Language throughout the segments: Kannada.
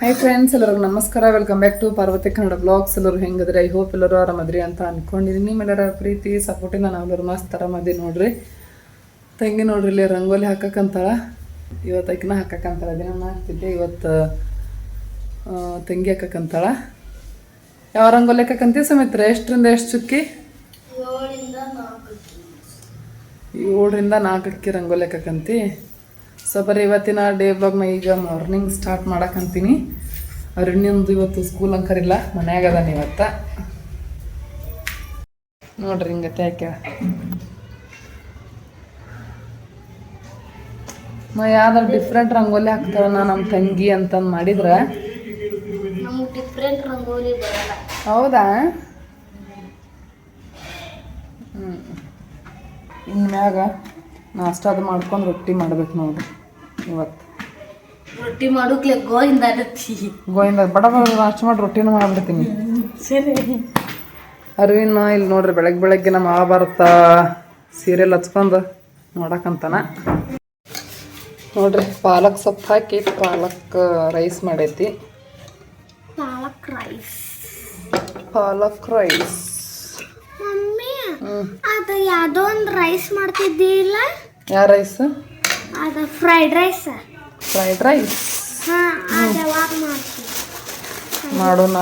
ಹಾಯ್ ಫ್ರೆಂಡ್ಸ್ ಎಲ್ಲರಿಗೂ ನಮಸ್ಕಾರ. Welcome back to Parvathi Kannada blogs ಎಲ್ಲರೂ ಹೆಂಗದ್ರಿ ಐ ಹೋಪ್ ಎಲ್ಲರೂ ಆರಾಮದ್ರಿ ಅಂತ ಅನ್ಕೊಂಡಿದ್ದೀನಿ. ಮೇಡರ ಪ್ರೀತಿ ಸಪೋರ್ಟಿಂದ ನಾವೆಲ್ಲರೂ ಮಸ್ತ್ ಆರಾಮದಿ ನೋಡ್ರಿ. ತಂಗಿ ನೋಡ್ರಿ ಇಲ್ಲಿ ರಂಗೋಲಿ ಹಾಕಕ್ಕಂತಾಳ ಇವತ್ತು ಅಕ್ಕಿನ ಹಾಕಕ್ಕಂತಾಳ ದಿನ ಹಾಕ್ತಿದ್ದೆ ಇವತ್ತು ತಂಗಿ ಹಾಕಕ್ಕಂತಾಳ ಯಾವ ರಂಗೋಲಿ ಹಾಕಕ್ಕಂತೀವಿ ಸಮೇತ್ರ? ಎಷ್ಟರಿಂದ ಎಷ್ಟು ಚುಕ್ಕಿ? ಏಳರಿಂದ ನಾಲ್ಕಕ್ಕೆ ರಂಗೋಲಿ ಹಾಕಕ್ಕಂತಿ ಸೊ ಬರೀ ಇವತ್ತಿನ ಡೇ ಬ್ಲಾಗ್ನ ಈಗ ಮಾರ್ನಿಂಗ್ ಸ್ಟಾರ್ಟ್ ಮಾಡಕ್ಕಂತೀನಿ ಅರಣ್ಯಂದು ಇವತ್ತು ಸ್ಕೂಲ್ ಅಂಕರಿಲ್ಲ ಮನ್ಯಾಗ ಅದಾನೆ ಇವತ್ತ. ನೋಡ್ರಿ ಹಿಂಗತ್ತೆ ಯಾಕೆ ನಾ ಯಾವ್ದಾರು ಡಿಫ್ರೆಂಟ್ ರಂಗೋಲಿ ಹಾಕ್ತಾಳ ನಾ ನಮ್ಮ ತಂಗಿ ಅಂತಂದು ಮಾಡಿದ್ರೆ? ಹೌದಾ? ಇನ್ಮ್ಯಾಗ ನಾಷ್ಟ ಅದು ಮಾಡ್ಕೊಂಡು ರೊಟ್ಟಿ ಮಾಡ್ಬೇಕು ನೋಡ್ರಿ. ಇವತ್ತು. ರೊಟ್ಟಿ ಮಾಡೋಕ್ಲೆ ಗೋಯಿಂದ ಗೋಯಿಂದ ಬಡ ಬಡ ನಾಷ್ಟ ಮಾಡಿ ರೊಟ್ಟಿನೂ ಮಾಡ್ಬಿಡ್ತೀನಿ. ಸರಿ. ಅರವಿಂದ ಇಲ್ಲಿ ನೋಡ್ರಿ ಬೆಳಗ್ಗೆ ಬೆಳಗ್ಗೆ ನಮ್ಮ ಮಹಾಭಾರತ ಸೀರಿಯಲ್ ಹಚ್ಕೊಂಡು ನೋಡಕ್ಕಂತಾನ ನೋಡ್ರಿ ಪಾಲಕ್ ಸೊಪ್ಪು ಹಾಕಿ ಪಾಲಕ್ ರೈಸ್ ಮಾಡೈತಿ. Palak rice. Palak rice. Mummy ಅದು ಯಾವುದೋ ಒಂದು ರೈಸ್ ಮಾಡ್ತಿದ್ದಿಲ್ಲ ಯಾವ ರೈಸ್? ಅದು ಫ್ರೈಡ್ ರೈಸ್ ಫ್ರೈಡ್ ರೈಸ್ ಹಾ ಅದು ಯಾವಾಗ ಮಾಡ್ತೀವಿ ಮಾಡೋಣ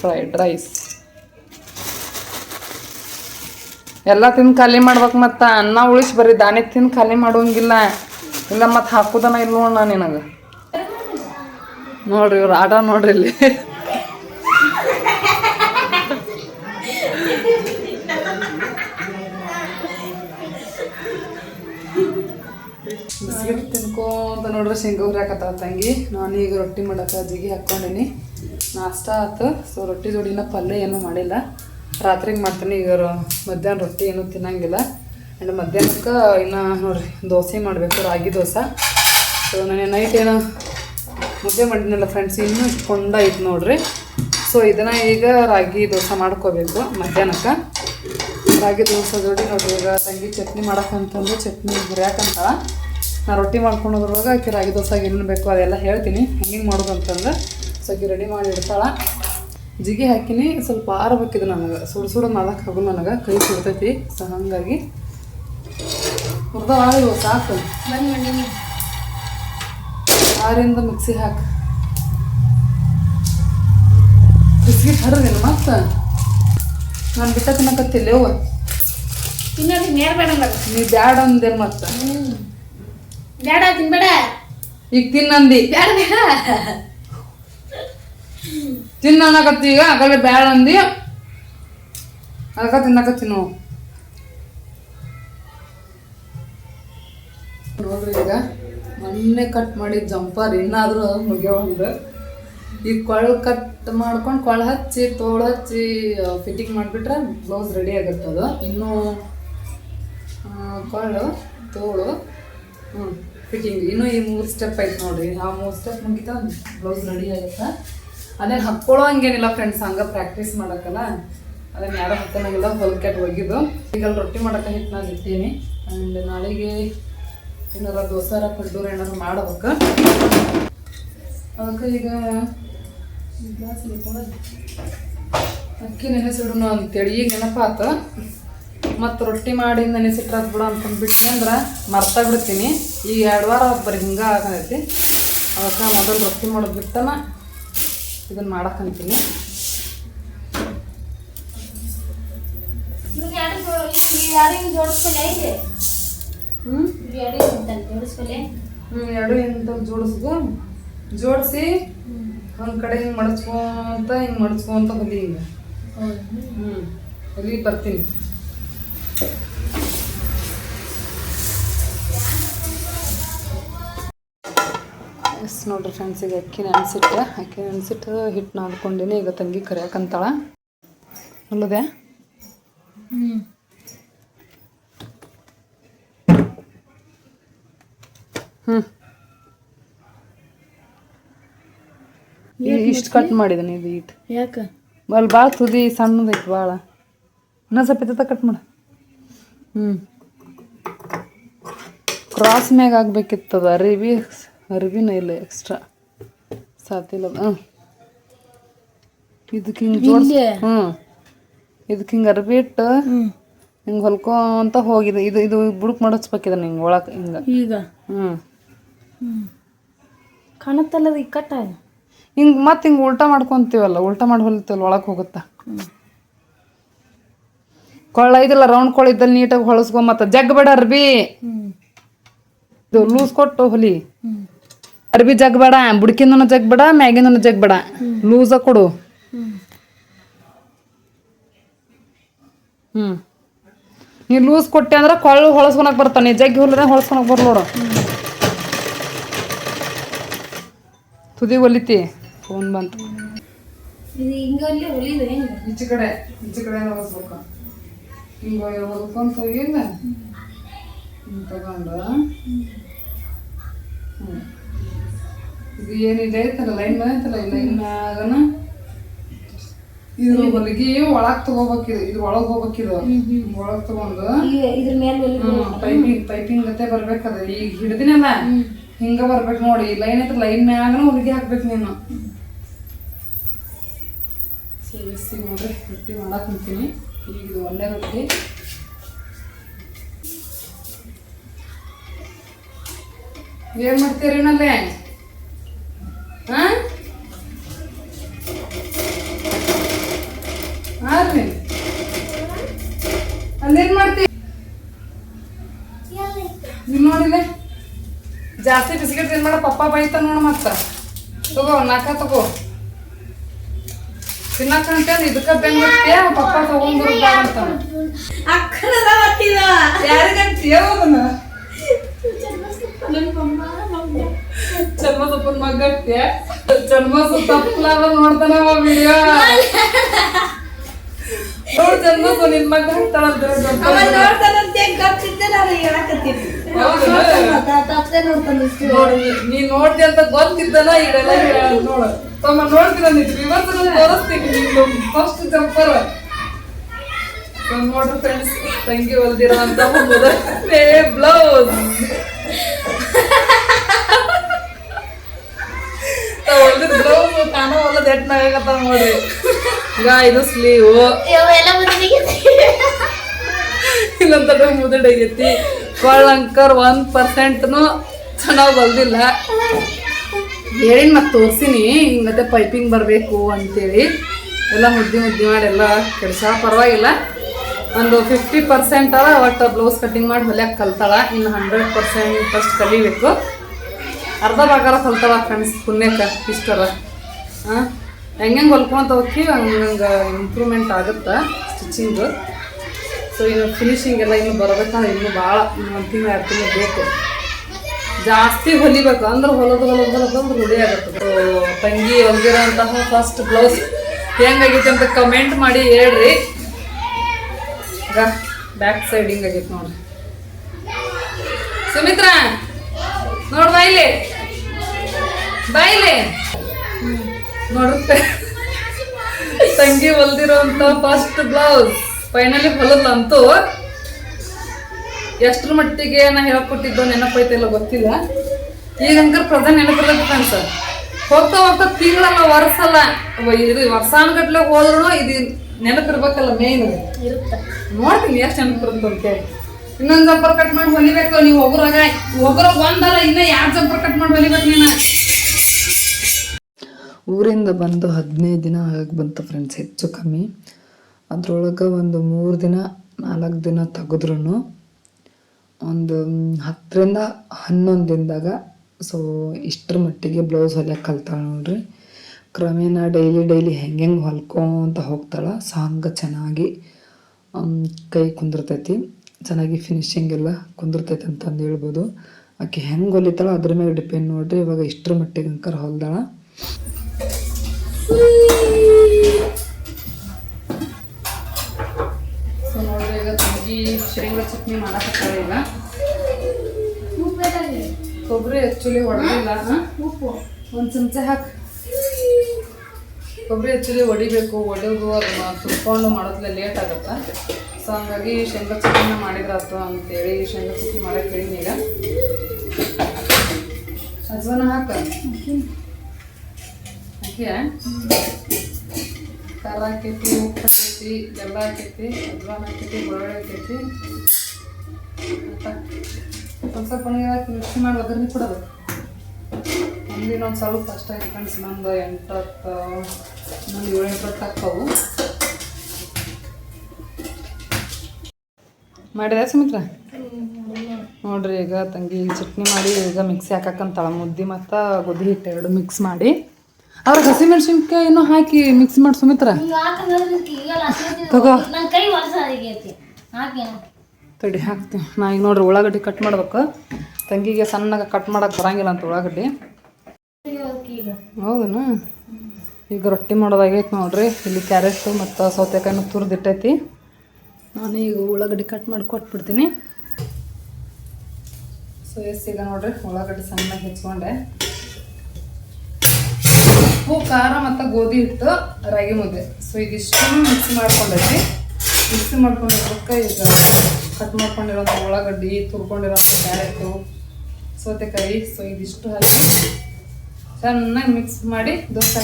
ಫ್ರೈಡ್ ರೈಸ್ ಎಲ್ಲ ತಿಂದು ಖಾಲಿ ಮಾಡ್ಬೇಕು ಮತ್ತು. ಅನ್ನ ಉಳಿಸಿ ಬರೀ ದಾನಿ ತಿಂದು ಖಾಲಿ ಮಾಡೋಂಗಿಲ್ಲ. ಇಲ್ಲ ಮತ್ತು ಹಾಕುದನ ಇಲ್ಲ ನೋಡ ನಿನಗೆ? ನೋಡ್ರಿ ಇವ್ರು ಆಟ ನೋಡ್ರಿ ಇಲ್ಲಿ. ಬಿಸ್ಕಿಟ್ ತಿನ್ಕೊಂತ ನೋಡ್ರಿ ಶೇಂಗಾ ಹುರಿಯಾಕತ್ತಾಳ ತಂಗಿ. ನಾನು ಈಗ ರೊಟ್ಟಿ ಮಾಡಕ್ಕೆ ಜಿಗಿ ಹಾಕ್ಕೊಂಡೀನಿ. ನಾಷ್ಟ ಆತು. ಸೊ ರೊಟ್ಟಿ ಜೋಡಿನ ಪಲ್ಯ ಏನೂ ಮಾಡಿಲ್ಲ. ರಾತ್ರಿಗೆ ಮಾಡ್ತೀನಿ. ಈಗ ಮಧ್ಯಾಹ್ನ ರೊಟ್ಟಿ ಏನು ತಿನ್ನಂಗಿಲ್ಲ. ಆ್ಯಂಡ್ ಮಧ್ಯಾಹ್ನಕ್ಕೆ ಇನ್ನು ನೋಡ್ರಿ, ದೋಸೆ ಮಾಡಬೇಕು, ರಾಗಿ ದೋಸೆ. ಸೊ ನಾನು ನೈಟ್ ಏನೋ ಮುದ್ದೆ ಮಾಡಿದ್ನಲ್ಲ ಫ್ರೆಂಡ್ಸ್ ಇನ್ನೂ ಕೊಂಡ ಐತೆ ನೋಡ್ರಿ. ಸೊ ಇದನ್ನು ಈಗ ರಾಗಿ ದೋಸೆ ಮಾಡ್ಕೋಬೇಕು ಮಧ್ಯಾಹ್ನಕ್ಕೆ. ರಾಗಿ ದೋಸೆ ಜೋಡಿ ನೋಡ್ರಿ, ಈಗ ತಂಗಿ ಚಟ್ನಿ ಮಾಡೋಕ್ಕಂತಂದು ಚಟ್ನಿ ಹುರಿಯಾಕಂತಾಳ ನಾ ರೊಟ್ಟಿ ಮಾಡ್ಕೊಂಡೋದ್ರೊಳಗೆ ಆಕೆ ರಾಗಿ ದೋಸೆಗೆ ಏನೇನು ಬೇಕು ಅದೆಲ್ಲ ಹೇಳ್ತೀನಿ. ಹೆಂಗೆ ಮಾಡೋದು ಅಂತಂದ್ರೆ ಸೊ ಆಕೆ ರೆಡಿ ಮಾಡಿ ಇಡ್ತಾಳೆ. ಜಿಗಿ ಹಾಕಿನಿ ಸ್ವಲ್ಪ ಆರಬೇಕಿದೆ ನನಗೆ. ಸುಡು ಸುಡು ಮಾಡಕ್ಕೆ ಹಗು ನನಗೆ. ಕೈ ಸುಡ್ತೈತಿ ಸೊ ಹಾಗಾಗಿ ಹುರ್ದವ ಇವು ಸಾಕು. ಆರಿಂದ ಮಿಕ್ಸಿ ಹಾಕಿ. ಬಿಸ್ಕಿಟ್ ಹರಿದೇನು ಮತ್ತೆ? ನಾನು ಬಿಟ್ಟ ತಿನ್ನಕತ್ತಿಲ್ಲ ಅವ್ವ ಇನ್ನೊಂದು ನೇರ್ ಬೇಡ ನೀ ಬ್ಯಾಡ ಅಂದೇನು ಮತ್ತೆ ಬೇಡ ತಿನ್ಬೇಡ. ಈಗ ತಿನ್ನಂದಿ. ಬೇಡ ಬೇಡ. ತಿನ್ನಕತ್ತಿ ಈಗ ಆ ಬೇಡ ಅಂದಿ. ಅದಕ್ಕೆ ತಿನ್ನಕತ್ತಿ ನಾವು ನೋಡ್ರಿ ಈಗ ಮೊನ್ನೆ ಕಟ್ ಮಾಡಿದ ಜಂಪರ್ ಇನ್ನಾದರೂ ಒಂದು ಈಗ ಕೊಳ್ ಕಟ್ ಮಾಡ್ಕೊಂಡು ಕೊಳ ಹಚ್ಚಿ ತೋಳು ಹಚ್ಚಿ ಫಿಟ್ಟಿಂಗ್ ಮಾಡಿಬಿಟ್ರೆ ಬ್ಲೌಸ್ ರೆಡಿ ಆಗುತ್ತದು. ಇನ್ನೂ ಆ, ಕೊಳು ತೋಳು ಹ್ಞೂ ಫಿಟ್ಟಿಂಗ್ ಇನ್ನೂ ಈ ಮೂರು ಸ್ಟೆಪ್ ಐತೆ ನೋಡ್ರಿ. ಆ ಮೂರು ಸ್ಟೆಪ್ ಮುಗಿತಾ ಬ್ಲೌಸ್ ರೆಡಿ ಆಗುತ್ತೆ? ಅದೇನು ಹಾಕ್ಕೊಳ್ಳೋ ಹಂಗೇನಿಲ್ಲ ಫ್ರೆಂಡ್ಸ್ ಹಂಗೆ ಪ್ರಾಕ್ಟೀಸ್ ಮಾಡೋಕ್ಕಲ್ಲ. ಅದನ್ನು ಯಾರೋ ಹಾಕೋಣಂಗಿಲ್ಲ ಹೊಲ್ಕೆಟ್ ಒಗಿದು ಈಗ ರೊಟ್ಟಿ ಮಾಡೋಕೆ ನಾನು ಇರ್ತೀನಿ ಆ್ಯಂಡ್ ನಾಳೆಗೆ ಏನಾರ ದೋಸಾರ ಕಡ್ಡೂರ ಏನಾರು ಮಾಡ್ಬೇಕು. ಅದಕ್ಕೆ ಈಗ ಗ್ಲಾಸ್ ಅಕ್ಕಿ ನೆನೆಸಿಡೋಣ ಅಂತೇಳಿ. ಈಗ ನೆನಪಾತ. ಮತ್ತು ರೊಟ್ಟಿ ಮಾಡಿ ನೆನೆಸಿಟ್ರೆ ಅದು ಬಿಡು ಅಂತಂದ್ಬಿಟ್ಟು ಅಂದ್ರೆ ಮರ್ತಾ ಬಿಡ್ತೀನಿ ಈಗ ಎರಡು ವಾರ ಬರಿ ಹಿಂಗೆ ಆಗೈತಿ ಅದಕ್ಕೆ ಮೊದಲು ರೊಟ್ಟಿ ಮಾಡೋದು ಬಿಟ್ಟನ ಇದನ್ನು ಮಾಡಕ್ಕಂತೀನಿ ಹ್ಞೂ ಎರಡು ಇಂತ ಜೋಡಿಸ್ದು? ಜೋಡಿಸಿ ಒಂದು ಕಡೆ ಹಿಂಗೆ ಮಡಚ್ಕೊಂತ ಹಿಂಗೆ ಮಡಚ್ಕೊಂತ ಹೊಲಿ ಹಿಂಗೆ ಹ್ಞೂ ಹೊಲಿ ಬರ್ತೀನಿ? ಎಸ್ ನೋಡ್ರಿ ಫ್ರೆಂಡ್ಸ್ ಈಗ ಅಕ್ಕಿ ನೆನೆಸಿಟ್ಟೆ ಅಕ್ಕಿ ನೆನೆಸಿಟ್ಟು ಹಿಟ್ಟು ನಾದ್ಕೊಂಡಿನಿ ಈಗ ತಂಗಿ ಕರಿಯಾಕಂತಾಳ. ಅಲ್ಲದೆ ಹ್ಞೂ ಹ್ಞೂ ಇಷ್ಟು ಕಟ್ ಮಾಡಿದ್ದೀನಿ ಇದು ಇಟ್ಟು ಯಾಕೆ? ಅಲ್ಲಿ ಭಾಳ ತುದಿ ಸಣ್ಣದೈತಿ ಭಾಳ ಇನ್ನೊಂದು ಸ್ವಲ್ಪ ಕಟ್ ಮಾಡು. ಹ್ಞೂ ಕ್ರಾಸ್ ಮ್ಯಾಗ ಆಗ್ಬೇಕಿತ್ತದ ಅರಿವಿ ಅರಿವಿನ ಇಲ್ಲ ಎಕ್ಸ್ಟ್ರಾ ಸಾತಿಲ್ಲದ ಹ್ಞೂ ಇದಕ್ಕೆ ಹಿಂಗೆ ಜೋಡಿಸಿ? ಹ್ಞೂ ಇದಕ್ಕೆ ಹಿಂಗೆ ಅರ್ಬಿ ಇಟ್ಟು ಹಿಂಗೆ ಹೊಲ್ಕೊಂತ ಹೋಗಿದೆ ಇದು ಇದು ಬುಡಕ್ ಮಾಡಿಸ್ಬೇಕಿದ ಹಿಂಗೆ ಒಳಗೆ ಹಿಂಗೆ. ಈಗ? ಹ್ಞೂ ಹ್ಮ್. ಕಾಣುತ್ತಲ್ಲ ಅದು ಇಕ್ಕಟ್ಟ ಹಿಂಗೆ ಮತ್ತೆ ಹಿಂಗೆ ಉಲ್ಟಾ ಮಾಡ್ಕೊಂತೀವಲ್ಲ ಉಲ್ಟಾ ಮಾಡಿ ಹೊಲಿತೀವಲ್ಲ ಒಳಗೆ ಹೋಗುತ್ತಾ? ಕೊಳ್ಳ ಇದಿಲ್ಲ ರೌಂಡ್ ಕೊಳ್ಳ ಇದ್ದಲ್ಲಿ ನೀಟಾಗಿ ಹೊಳಸ್ಕೊ ಮತ್ತೆ ಜಗ್ ಬೇಡ ಅರ್ಬಿ. ಇದು ಲೂಸ್ ಕೊಟ್ಟು ಹೊಲಿ. ಅರ್ಬಿ ಜಗ್ ಬೇಡ ಬುಡಕಿಂದನು ಜಗ್ ಬೇಡ ಮ್ಯಾಗಿಂದನು ಜಗ್ ಬೇಡ. ಲೂಸ ಕೊಡು. ಹ್ಮ್. ನೀ ಲೂಸ್ ಕೊಟ್ಟೆ ಅಂದ್ರೆ ಕೊಳ್ಳು ಹೊಳಸ್ಕೊಳಕ್ ನೀ ಜಗ್ಗಿ ಹೊಲದ ಹೊಳಸ್ಕೊಳಕ್ ಬರ್ ನೋಡು. ತುದಿ ಹೊಲಿತಿ ಫೋನ್ ಬಂತು. ಇದು ಹಿಂಗಲ್ಲಿ ಹೊಲಿದು ಹೆಂಗ ಈಚೆ ಕಡೆ ಈಚೆ ಕಡೆ ಹೊಲಿಸ್ಬೇಕು ಹಿಂಗೆ ಹೊಲ್ಕೊಂತ ಹೋಗಿಲ್ಲ ಹಿಂಗೆ ತಗೊಂಡು. ಹ್ಞೂ ಇದು ಏನಿದೆ ಐತಲ್ಲ ಲೈನ್ ಐತಲ್ಲ ಈ ಲೈನ್ ಮ್ಯಾಗನ? ಇದ್ರ ಹೊಲಿಗೆ ಒಳಗ್ ತಗೋಬೇಕಿದು ಇದ್ರ ಒಳಗ್ ಹೋಗ್ಬೇಕಿದು ಒಳಗ್ ತಗೊಂಡು. ಈಗ ಇದ್ರ ಮೇಲೆ ಪೈಪಿಂಗ್ ಪೈಪಿಂಗ್ ಗತೆ ಬರ್ಬೇಕದ. ಈಗ ಹಿಡ್ದಿನಲ್ಲ ಹಿಂಗ ಬರ್ಬೇಕು ನೋಡಿ. ಲೈನ್ ಐತ್ರ ಲೈನ್ ಮ್ಯಾಗನ ಹೊಲಿಗೆ ಹಾಕ್ಬೇಕು ನೀನು. ಸೇರಿಸಿ ನೋಡ್ರಿ ರೊಟ್ಟಿ ಮಾಡಕ್ ಕುಂತೀನಿ. ಈಗ ಒಳ್ಳೆ ರೊಟ್ಟಿ. ಏನ್ ಮಾಡ್ತೀರಿ ನಲ್ಲೇ ಹಾ ಹಾರ್ರಿ ಅಲ್ಲೇನ್ ಮಾಡ್ತೀವಿ ನೀನ್ ನೋಡಿಲ್ಲ? ಜಾಸ್ತಿ ಬಿಸ್ಕೆಟ್ ಏನು ಮಾಡ ಪಪ್ಪ ಬೈತ ನೋಡ ಮತ್ತ. ತಗೋ, ನಾಕ ತಗೋ. ತಿನ್ನಕ ಅಂತೇಳಿ ಇದಕ್ಕ ಬರ್ತೀಯ ಪಪ್ಪ ತಗೊಂಡ್ಬರು ಅಂತ ಅಕ್ಕನದ ಮತ್ತಿದ ಯಾರಿಗಂತ ಮಮ್ಮ ಚರ್ಮ ಸೊಪ್ಪನ್ ಮಗ್ಗಟ್ಯ ಚರ್ಮ ಸೊಪ್ಪಲಾರ ನೋಡ್ತಾನ ವಿಡಿಯೋ ನೋಡ್ ಚರ್ಮ ಸೊಪ್ಪು ನಿನ್ ಮಗ್ಗ ಹಾಕ್ತಾಳಂತ ನೋಡ್ತಾನಂತೆ ಗೊತ್ತಿದ್ದೆ ನಾನು ಹೇಳಕತ್ತೀನಿ ತಪ್ಪದೆ ನೋಡ್ತಾನೆ ಇಷ್ಟು ನೋಡಿ ನೀ ನೋಡ್ತಿ ಅಂತ ಗೊತ್ತಿದ್ದನ ಈಗೆಲ್ಲ ಹೇಳ ನೋಡು. ತಮ್ಮ ನೋಡ್ತೀರ ನೀವು? ರಿವರ್ಸ್ ತೋರಿಸ್ತೀನಿ ನಿಮ್ದು. ಫಸ್ಟ್ ಜಂಪರ್ ನೋಡ್ರಿ ಫ್ರೆಂಡ್ಸ್ ತಂಗಿ ಹೊಲ್ದಿರೋಂತ ಮೊದಲನೇ ಬ್ಲೌಸ್ ಹೊಲ್ದಿದ್ ಬ್ಲೌಸ್ ತಾನ ಹೊಲದ ಎಟ್ ನಾಗತ್ತಾವ ನೋಡ್ರಿ. ಈಗ ಇದು ಸ್ಲೀವ್ ಇಲ್ಲಂತ ಮುದಡಾಗೈತಿ ಕೊಳ್ಳಂಕರ್ ಒಂದ್ ಪರ್ಸೆಂಟ್ನು ಚೆನ್ನಾಗಿ ಬಂದಿಲ್ಲ ಹೇಳಿನ ಮತ್ತೆ ತೋರ್ಸಿನಿ ಹಿಂಗತ್ತೆ ಪೈಪಿಂಗ್ ಬರಬೇಕು ಅಂತೇಳಿ. ಎಲ್ಲ ಮುದ್ದೆ ಮುದ್ದೆ ಮಾಡಿ ಎಲ್ಲ ಕೆಲಸ ಪರವಾಗಿಲ್ಲ. ಒಂದು ಫಿಫ್ಟಿ ಪರ್ಸೆಂಟ್ ಅದ, ಒಟ್ಟು ಬ್ಲೌಸ್ ಕಟ್ಟಿಂಗ್ ಮಾಡಿ ಹೊಲ್ಯಾಕ ಕಲ್ತಾಳ. ಇನ್ನು ಹಂಡ್ರೆಡ್ ಪರ್ಸೆಂಟ್ ಫಸ್ಟ್ ಕಲಿಬೇಕು. ಅರ್ಧ ಭಾಗಾರ ಕಲ್ತಾಳ ಫ್ರೆಂಡ್ಸ್ ಪುಣ್ಯಕ್ಕೆ, ಇಷ್ಟರ. ಹಾಂ ಹೆಂಗೆ ಹೊಲ್ಕೊಂತ ಹೋಗಿ ಹಂಗೆ ಇಂಪ್ರೂವ್ಮೆಂಟ್ ಆಗುತ್ತೆ ಸ್ಟಿಚಿಂಗು ಸೊ ಇನ್ನು ಫಿನಿಶಿಂಗ್ ಎಲ್ಲ ಇನ್ನು ಬರಬೇಕಂದ್ರೆ ಇನ್ನೂ ಭಾಳ ಒಂದು ತಿಂಗಳು, ಎರಡು ತಿಂಗಳು ಬೇಕು. ಜಾಸ್ತಿ ಹೊಲಿಬೇಕು ಅಂದ್ರೆ ಹೊಲದ ಹೊಲದ ಹೊಲದಂದ್ರೆ ರೂಢಿ ಆಗುತ್ತೆ. ತಂಗಿ ಹೊಲಿದಿರೋಂತಹ ಫಸ್ಟ್ ಬ್ಲೌಸ್ ಹೆಂಗಾಗೈತೆ ಅಂತ ಕಮೆಂಟ್ ಮಾಡಿ ಹೇಳ್ರಿ. ಬ್ಯಾಕ್ ಸೈಡ್ ಹಿಂಗಾಗೈತೆ ನೋಡ್ರಿ ಸುಮಿತ್ರ, ನೋಡ್ ಬಾಯ್ಲಿ. ಬಾಯ್ಲಿ. ನೋಡುತ್ತೆ ತಂಗಿ ಹೊಲ್ದಿರೋಂಥ ಫಸ್ಟ್ ಬ್ಲೌಸ್ ಫೈನಲಿ ಹೊಲದಂತೂ ಎಷ್ಟ್ರ ಮಟ್ಟಿಗೆ ನಾ ಹೇಳ್ಕೊಟ್ಟಿದ್ದು ನೆನಪೈತಿಲ್ಲ ಗೊತ್ತಿಲ್ಲ. ಈಗ ಹಂಗಾರೆ ಪ್ರಧಾನ ನೆನಪಿರ್ತೈತೆ ಸರ್. ಹೋಗ್ತಾ ಹೋಗ್ತಾ ತಿಂಗಳಲ್ಲ ವರ್ಷಲ್ಲ ವ- ಇದು ವರ್ಷಾನುಗಟ್ಲೆ ಹೋದ್ರು ಇದು ನೆನಪಿರ್ಬೇಕಲ್ಲ ಮೇನ್ ಇರುತ್ತೆ. ನೋಡ್ತೀನಿ ಎಷ್ಟು ನೆನಪಿರುತ್ತೆ ಅಂತೇಳಿ ಇನ್ನೊಂದು ಜಂಪರ್ ಕಟ್ ಮಾಡಿ ಹೊಲಿಬೇಕು ನೀವು ಒಬ್ಬರಾಗ ಒಬ್ಬರ ಒಂದಲ್ಲ ಇನ್ನ ಎರಡು ಜಂಪರ್ ಕಟ್ ಮಾಡಿ ಹೊಲಿಬೇಕು ನೀನು. ಊರಿಂದ ಬಂದು ಹದಿನೈದು ದಿನ ಆಗಿ ಬಂತು ಫ್ರೆಂಡ್ಸ್ ಹೆಚ್ಚು ಕಮ್ಮಿ. ಅದ್ರೊಳಗೆ ಒಂದು ಮೂರು ದಿನ ನಾಲ್ಕು ದಿನ ತೆಗೆದ್ರೂ ಒಂದು ಹತ್ತರಿಂದ ಹನ್ನೊಂದು ದಿನದಾಗ ಸೊ ಇಷ್ಟರ ಮಟ್ಟಿಗೆ ಬ್ಲೌಸ್ ಹೊಲಿಯಕ್ಕೆ ಕಲ್ತಾಳೆ ನೋಡ್ರಿ. ಕ್ರಮೇಣ ಡೈಲಿ ಡೈಲಿ ಹೆಂಗೆ ಹೆಂಗೆ ಹೊಲ್ಕೊಂತ ಹೋಗ್ತಾಳೆ ಸೊ ಹಂಗೆ ಚೆನ್ನಾಗಿ ಕೈ ಕುಂದಿರ್ತೈತಿ. ಚೆನ್ನಾಗಿ ಫಿನಿಶಿಂಗ್ ಎಲ್ಲ ಕುಂದಿರ್ತೈತಿ ಅಂತಂದು ಹೇಳ್ಬೋದು. ಆಕೆ ಹೆಂಗೆ ಹೊಲಿತಾಳ, ಅದ್ರ ಮೇಲೆ ಡಿಪೆಂಡ್ ನೋಡ್ರಿ. ಇವಾಗ ಇಷ್ಟರ ಮಟ್ಟಿಗೆ ಅಂಕರ್ ಹೊಲ್ದಾಳ. ಸೊ ತಂಗಿ ಶೇಂಗಾ ಚಟ್ನಿ ಮಾಡಕತ್ತಾಳೆ ಕೊಬ್ಬರಿ ಆ್ಯಕ್ಚುಲಿ ಹೊಡೆದಿಲ್ಲ ಉಪ್ಪು ಒಂದು ಚಮಚ ಹಾಕಿ. ಕೊಬ್ಬರಿ ಆ್ಯಕ್ಚುಲಿ ಹೊಡಿಬೇಕು ಒಡೆದು ಅದನ್ನ ತುರ್ಕೊಂಡು ಮಾಡೋದ್ಲೆ ಲೇಟ್ ಆಗುತ್ತೆ? ಸೊ ಹಂಗಾಗಿ ಶೇಂಗಾ ಚಟ್ನಿನ ಮಾಡಿದ್ರೆ ಆಯ್ತು ಅಂತೇಳಿ ಶೇಂಗಾ ಚಟ್ನಿ ಮಾಡಕ್ಕೆ ಹೇಳೀನಿ ಈಗ. ಅಜ್ವಾನ ಹಾಕ. ಹಾಕಿಯ ಖಾರ ಹಾಕೈತಿ ಉಪ್ಪು ಹಾಕೈತಿ ಬೆಲ್ಲ ಹಾಕೈತಿ ಅಜ್ವಾನ ಹಾಕೈತಿ ಬೆಳ್ಳುಳ್ಳಿ ಹಾಕೈತಿ. ಸ್ವಲ್ಪ ಸ್ವಲ್ಪ ನೀರು ಹಾಕಿ ಮಿಕ್ಸಿ ಮಾಡಿ ಒಗ್ಗರಣೆ ಕೊಡೋದು. ನಮ್ದು ಇನ್ನೊಂದು ಸ್ವಲ್ಪ ಅಷ್ಟೇ ಫ್ರೆಂಡ್ಸ್ ನಂದು ಎಂಟು ಹತ್ತು ಇನ್ನೊಂದು ಏಳು ಎಂಟು ಹಾಕ್ತಾವು ಮಾಡಿದೆ ಸುಮಿತ್ರ? ನೋಡ್ರಿ, ಈಗ ತಂಗಿ ಚಟ್ನಿ ಮಾಡಿ ಈಗ ಮಿಕ್ಸಿ ಹಾಕಕ್ಕಂತಾಳ ಮುದ್ದೆ ಮತ್ತು ಗೋಧಿ ಹಿಟ್ಟು ಎರಡು ಮಿಕ್ಸ್ ಮಾಡಿ. ಹಸಿಮೆಣ್ಸಿನ್ಕಾಯಿ ಏನೋ ಹಾಕಿ ಮಿಕ್ಸ್ ಮಾಡಿ ಸುಮಿತ್ರ? ತಗೋ. ತಡಿ ಹಾಕ್ತೀನಿ ನಾ ಈಗ ನೋಡ್ರಿ ಉಳ್ಳಾಗಡ್ಡಿ ಕಟ್ ಮಾಡ್ಬೇಕು. ತಂಗಿಗೆ ಸಣ್ಣಗೆ ಕಟ್ ಮಾಡಕ್ಕೆ ಬರಂಗಿಲ್ಲ ಅಂತ ಉಳ್ಳಾಗಡ್ಡಿ. ಹೌದನ? ಈಗ ರೊಟ್ಟಿ ಮಾಡೋದಾಗೈತೆ ನೋಡ್ರಿ. ಇಲ್ಲಿ ಕ್ಯಾರೆಟು ಮತ್ತು ಸೌತೆಕಾಯಿನೂ ತುರಿದಿಟ್ಟೈತಿ ನಾನು ಈಗ ಉಳ್ಳಾಗಡ್ಡಿ ಕಟ್ ಮಾಡಿ ಕೊಟ್ಬಿಡ್ತೀನಿ. ಸೊ ಎಸ್ ಈಗ ನೋಡ್ರಿ ಉಳ್ಳಾಗಡ್ಡಿ ಸಣ್ಣಗೆ ಹೆಚ್ಕೊಂಡೆ ಉಪ್ಪು, ಖಾರ ಮತ್ತು ಗೋಧಿ ಹಿಟ್ಟು, ರಾಗಿ ಮುದ್ದೆ. ಸೊ ಇದಿಷ್ಟು ಮಿಕ್ಸ್ ಮಾಡ್ಕೊಂಡೈತಿ. ಮಿಕ್ಸ್ ಮಾಡ್ಕೊಂಡಿರೋದಕ್ಕೆ ಈಗ ಕಟ್ ಮಾಡ್ಕೊಂಡಿರೋಂಥ ಉಳ್ಳಾಗಡ್ಡಿ, ತುರ್ಕೊಂಡಿರೋಂಥ ಕ್ಯಾರೆಟು, ಸೌತೆಕಾಯಿ. ಸೊ ಇದಿಷ್ಟು ಹಾಕಿ ಚೆನ್ನಾಗಿ ಮಿಕ್ಸ್ ಮಾಡಿ ದೋಸೆ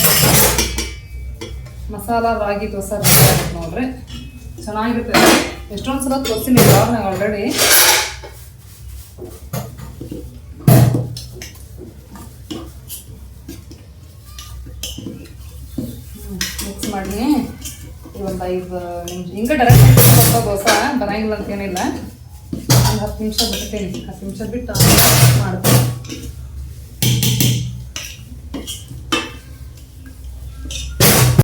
ಮಸಾಲ, ರಾಗಿ, ದೋಸೆ ನೋಡ್ರಿ. ಚೆನ್ನಾಗಿರುತ್ತೆ. ಎಷ್ಟೊಂದು ಸಲ ತೋರಿಸಿನಿ ನಾನು ಆಲ್ರೆಡಿ ಒಂದು ಐದು ನಿಮಿಷ ಹಿಂಗೆ ಡೈರೆಕ್ಟ್ ದೋಸೆ ಬರಂಗಿಲ್ಲ ಅಂತ ಏನಿಲ್ಲ ಒಂದು ಹತ್ತು ನಿಮಿಷ ಬಿಡ್ತೀನಿ ಹತ್ತು ನಿಮಿಷ ಬಿಟ್ಟು ಮಾಡ್ತೀನಿ.